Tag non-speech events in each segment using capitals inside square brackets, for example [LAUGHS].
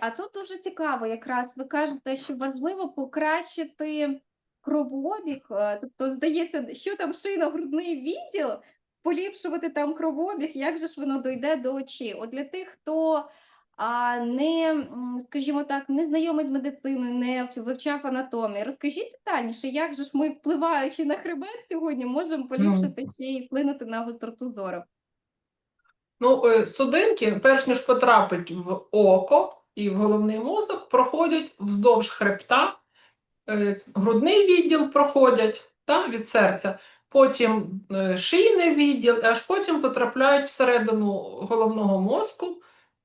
А тут дуже цікаво, якраз ви кажете, що важливо покращити кровообіг. е, Тобто, здається, що там шийно-грудний відділ, поліпшувати там кровообіг, як же ж воно дойде до очей? От для тих, хто а, не, скажімо так, не знайомий з медициною, не вивчав анатомію, розкажіть детальніше, як же ж ми, впливаючи на хребет сьогодні, можемо поліпшити ще й вплинути на гостроту зору? Ну, е, судинки, перш ніж потрапить в око і в головний мозок, проходять вздовж хребта, е, грудний відділ проходять та, від серця, потім е, шийний відділ, аж потім потрапляють всередину головного мозку.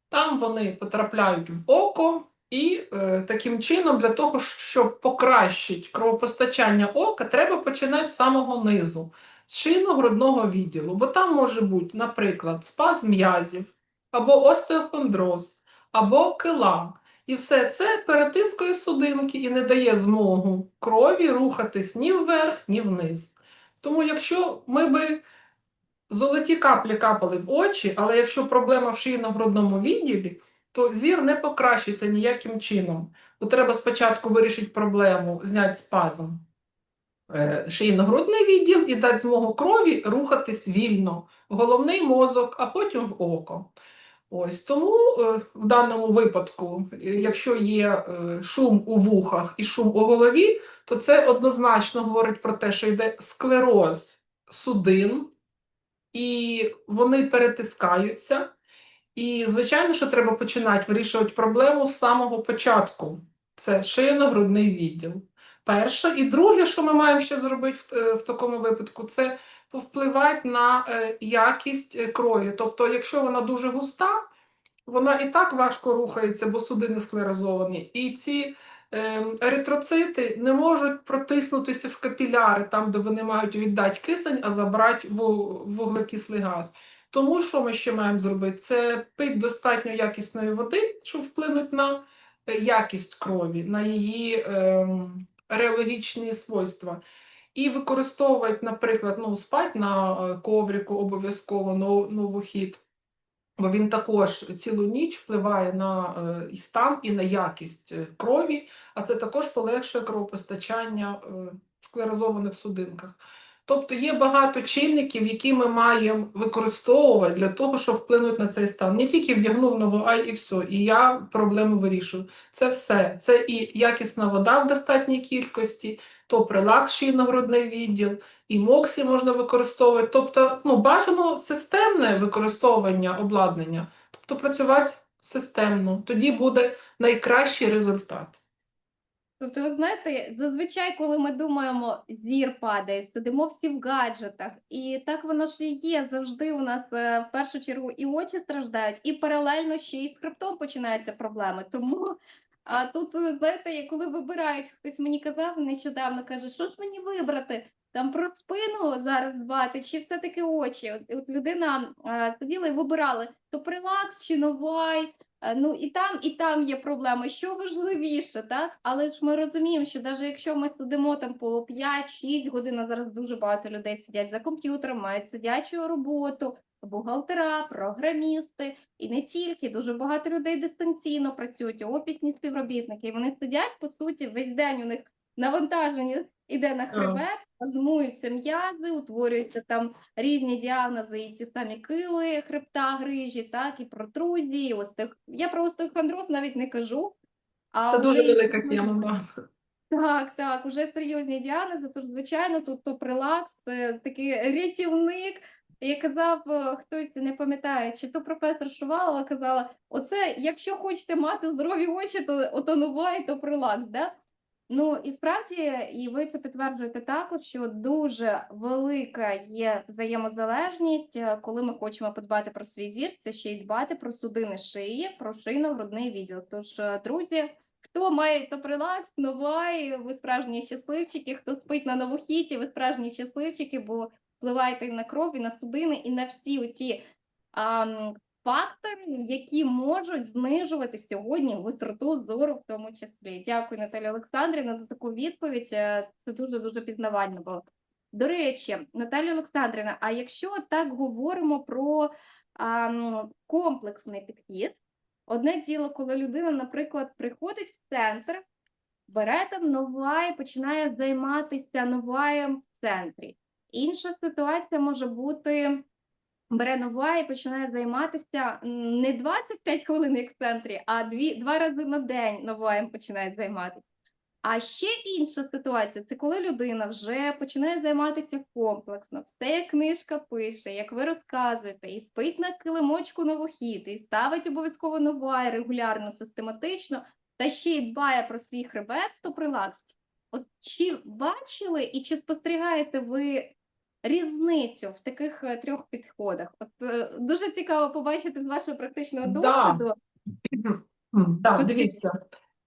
Там вони потрапляють в око, і е, таким чином, для того, щоб покращити кровопостачання ока, треба починати з самого низу, з шийно-грудного відділу, бо там може бути, наприклад, спазм м'язів, або остеохондроз, або кила. І все це перетискує судинки і не дає змогу крові рухатись ні вверх, ні вниз. Тому якщо ми би золоті каплі капали в очі, але якщо проблема в шийно-грудному відділі, то зір не покращиться ніяким чином. Бо треба спочатку вирішити проблему, зняти спазм е, шийно-грудний відділ і дати змогу крові рухатись вільно головний мозок, а потім в око. Ось тому е, в даному випадку, е, якщо є е, шум у вухах і шум у голові, то це однозначно говорить про те, що йде склероз судин, і вони перетискаються. І, звичайно, що треба починати вирішувати проблему з самого початку. Це шийно-грудний відділ. Перше. І друге, що ми маємо ще зробити в, в такому випадку, це повпливати на е, якість е, крові. Тобто, якщо вона дуже густа, вона і так важко рухається, бо судини склерозовані. І ці е, еритроцити не можуть протиснутися в капіляри, там, де вони мають віддати кисень, а забрати ву- вуглекислий газ. Тому що ми ще маємо зробити? Це пити достатньо якісної води, щоб вплинути на е, якість крові, на її ем, реологічні свойства. І використовувати, наприклад, ну, спать на е, коврику обов'язково нов- новохід, бо він також цілу ніч впливає на е, і стан і на якість е, крові, а це також полегшує кровопостачання склерозованих судинках. Тобто є багато чинників, які ми маємо використовувати для того, щоб вплинути на цей стан. Не тільки вдягнув нову, а і все. І я проблему вирішую. Це все. Це і якісна вода в достатній кількості, то прилак шийно-грудний відділ, і моксі можна використовувати. Тобто, ну, бажано системне використовування обладнання, тобто працювати системно. Тоді буде найкращий результат. Тобто, ви знаєте, зазвичай, коли ми думаємо, зір падає, сидимо всі в гаджетах, і так воно ж і є. Завжди у нас е, в першу чергу і очі страждають, і паралельно ще й з хребтом починаються проблеми. Тому а тут, знаєте, коли вибирають, хтось мені казав нещодавно, каже, що ж мені вибрати? Там про спину зараз дбати, чи все-таки очі? От, от людина сиділа і вибирали то прилакс чи новай. Ну і там, і там є проблеми, що важливіше, так? Але ж ми розуміємо, що навіть якщо ми сидимо там по 5-6 годин, а зараз дуже багато людей сидять за комп'ютером, мають сидячу роботу, бухгалтера, програмісти, і не тільки дуже багато людей дистанційно працюють, офісні співробітники. І вони сидять по суті весь день у них навантаження іде на хребет, спазмуються м'язи, утворюються там різні діагнози, і ті самі кили, хребта, грижі, так, і протрузії, остех... Я про остеохондроз навіть не кажу. А Це дуже вже велика тема. Так, так, уже серйозні діагнози, тож, звичайно, тут то прилакс, е, такий рятівник. І казав е, хтось, не пам'ятаю, чи то професор Шувалова казала: оце, якщо хочете мати здорові очі, то ото новай, то прилакс. Да? Ну і справді, і ви це підтверджуєте також, що дуже велика є взаємозалежність, е, коли ми хочемо подбати про свій зір, це ще й дбати про судини шиї, про шийно-грудний відділ. Тож, е, друзі, хто має то прилакс, новай, ви справжні щасливчики, хто спить на новохіті, ви справжні щасливчики, бо впливаєте і на кров, і на судини, і на всі оті ам, фактори, які можуть знижувати сьогодні гостроту зору, в тому числі. Дякую, Наталя Олександрівна, за таку відповідь. Е, Це дуже дуже пізнавально було. До речі, Наталя Олександрівна, а якщо так говоримо про ам, комплексний підхід, Одне діло, коли людина, наприклад, приходить в центр, бере там новай, починає займатися новаєм в центрі. Інша ситуація може бути. Бере нова і починає займатися не 25 хвилин, як в центрі, а дві, два рази на день новаєм починає займатися. А ще інша ситуація це коли людина вже починає займатися комплексно, все як книжка пише, як ви розказуєте, і спить на килимочку новохід, і ставить обов'язково новай регулярно, систематично, та ще й дбає про свій хребет, стопрелакс. От чи бачили і чи спостерігаєте ви різницю в таких е, трьох підходах? От е, дуже цікаво побачити з вашого практичного досвіду. Так, Розкажіть. дивіться.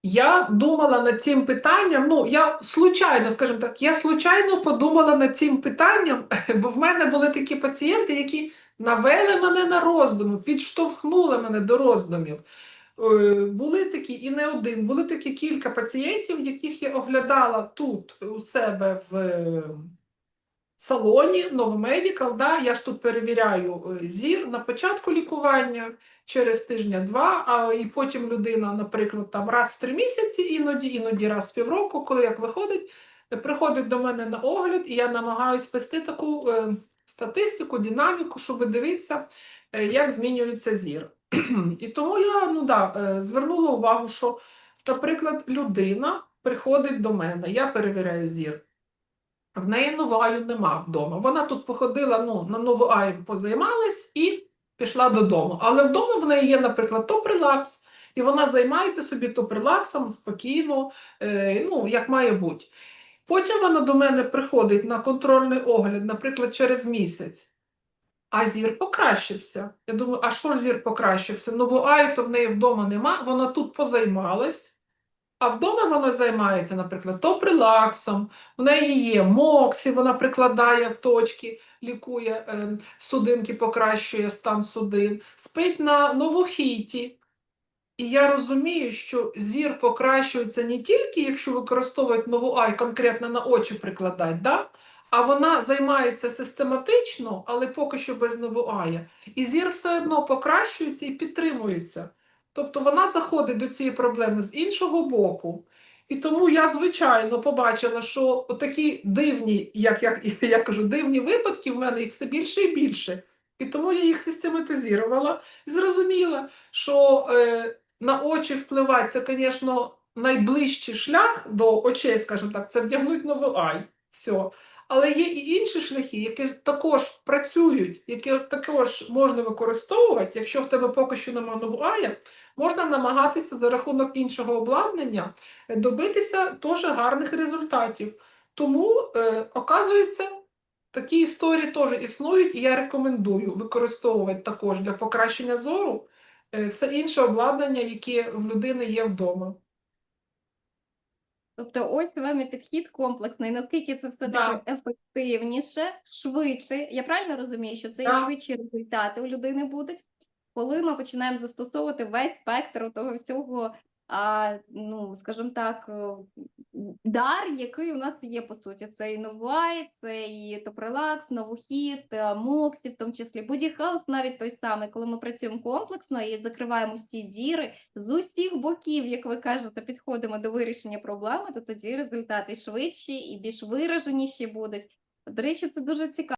Я думала над цим питанням. Ну, я случайно, скажімо так, я случайно подумала над цим питанням, [LAUGHS] бо в мене були такі пацієнти, які навели мене на роздуми, підштовхнули мене до роздумів. Е, Були такі, і не один, були такі кілька пацієнтів, яких я оглядала тут у себе в салоні Новомедикал. Да? Я ж тут перевіряю е, зір на початку лікування через тижня-два, а і потім людина, наприклад, там раз в три місяці, іноді, іноді раз в півроку, коли як виходить, е, приходить до мене на огляд, і я намагаюся вести таку е, статистику, динаміку, щоб дивитися, е, як змінюється зір. [CLEARS THROAT] І тому я ну, да, е, звернула увагу, що, наприклад, людина приходить до мене, я перевіряю зір. В неї новаю нема вдома. Вона тут походила, ну, на нову АІМ позаймалась і пішла додому. Але вдома в неї є, наприклад, топрелакс, і вона займається собі топрелаксом спокійно, е, ну, як має бути. Потім вона до мене приходить на контрольний огляд, наприклад, через місяць. А зір покращився. Я думаю, а що зір покращився? Нову аю то в неї вдома нема, вона тут позаймалась. А вдома вона займається, наприклад, топрелаксом, в неї є моксі, вона прикладає в точки, лікує е, судинки, покращує стан судин, спить на новохіті. І я розумію, що зір покращується не тільки, якщо використовують нову ай, конкретно на очі прикладати, да? а вона займається систематично, але поки що без новоая. І зір все одно покращується і підтримується. Тобто вона заходить до цієї проблеми з іншого боку. І тому я, звичайно, побачила, що такі дивні, як я, [LAUGHS] я кажу, дивні випадки в мене їх все більше і більше. І тому я їх систематизувала і зрозуміла, що е, на очі впливати це, звісно, найближчий шлях до очей, скажімо так, це вдягнути новий ай. Все. Але є і інші шляхи, які також працюють, які також можна використовувати, якщо в тебе поки що немає нової, можна намагатися за рахунок іншого обладнання добитися теж гарних результатів. Тому, е, оказується, такі історії теж існують, і я рекомендую використовувати також для покращення зору е, все інше обладнання, яке в людини є вдома. Тобто, ось вам і підхід комплексний. Наскільки це все Да. ефективніше, швидше. Я правильно розумію, що це і Да. швидші результати у людини будуть, коли ми починаємо застосовувати весь спектр того всього, а, ну, скажімо так, е, дар, який у нас є по суті. Це і Новай, це і Топрелакс, Новохід, е, Моксі, в тому числі Бодіхаус, навіть той самий, коли ми працюємо комплексно і закриваємо всі діри з усіх боків, як ви кажете, підходимо до вирішення проблеми, то тоді результати швидші і більш вираженіші будуть. До речі, це дуже цікаво.